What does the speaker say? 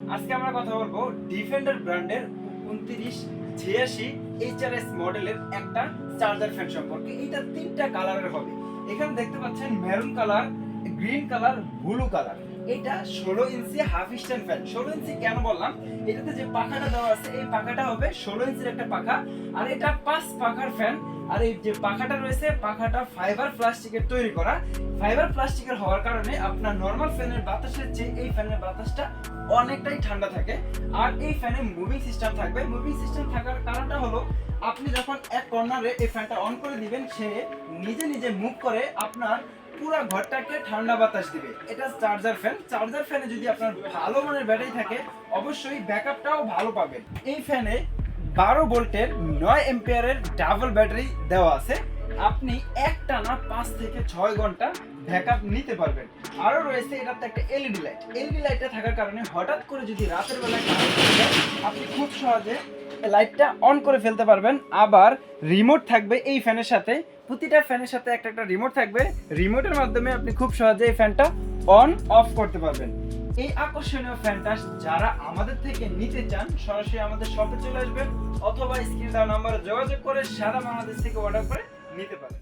আজকে আমরা কথা বলব ডিফেন্ডার ব্র্যান্ডের উনত্রিশ, ছিয়াশি এইচআরএস মডেলের একটা চার্জার ফ্যান সম্পর্কে। এটা তিনটা কালারের হবে। এখানে দেখতে পাচ্ছেন maroon colour green colour blue colour এটা ষোলো ইঞ্চি হাফ স্ট্যান্ড ফ্যান ষোলো ইঞ্চি কেন বললাম? এটাতে যে পাখাটা দেওয়া আছে, এই পাখাটা হবে ষোলো ইঞ্চির একটা পাখা। আর এটা পাঁচ পাখার ফ্যান আর এই যে পাখাটা রয়েছে, পাখাটা ফাইবার প্লাস্টিকের তৈরি করা। ফাইবার প্লাস্টিকের হওয়ার কারণে আপনার নর্মাল ফ্যানের বাতাসের চেয়ে এই ফ্যানের বাতাসটা অনেকটাই ঠান্ডা থাকে। আর এই ফ্যানে মুভিং সিস্টেম থাকবে। মুভিং সিস্টেম থাকার কারণটা হলো, আপনি যখন এক কর্নারে এই ফ্যানটা অন করে দিবেন, সে নিজে নিজে মুভ করে আপনার পুরো ঘরটাকে ঠান্ডা বাতাস দিবে। এটা চার্জার ফ্যান চার্জার ফ্যানে যদি আপনার ভালো মানের ব্যাটারি থাকে, অবশ্যই ব্যাকআপটাও ভালো পাবেন। এই ফ্যানে বারো ভোল্টের নয় এম্পিয়ারের ডাবল ব্যাটারি দেওয়া আছে। আপনি একটানা পাঁচ থেকে ছয় ঘণ্টা ব্যাকআপ নিতে পারবেন। আরও রয়েছে এটাতে একটা এলইডি লাইট এলইডি লাইটটা থাকার কারণে হঠাৎ করে যদি রাতের বেলায় আপনি খুব সহজে লাইটটা অন করে ফেলতে পারবেন। আবার রিমোট থাকবে এই ফ্যানের সাথে। প্রতিটা ফ্যানের সাথে একটা একটা রিমোট থাকবে। রিমোটের মাধ্যমে আপনি খুব সহজে এই ফ্যানটা অন অফ করতে পারবেন। এই আকর্ষণীয় ফ্যানটা যারা আমাদের থেকে নিতে চান, সরাসরি আমাদের শপে চলে আসবেন অথবা স্ক্রিন দেওয়া নাম্বারে যোগাযোগ করে সারা বাংলাদেশ থেকে অর্ডার করে নিতে পারেন।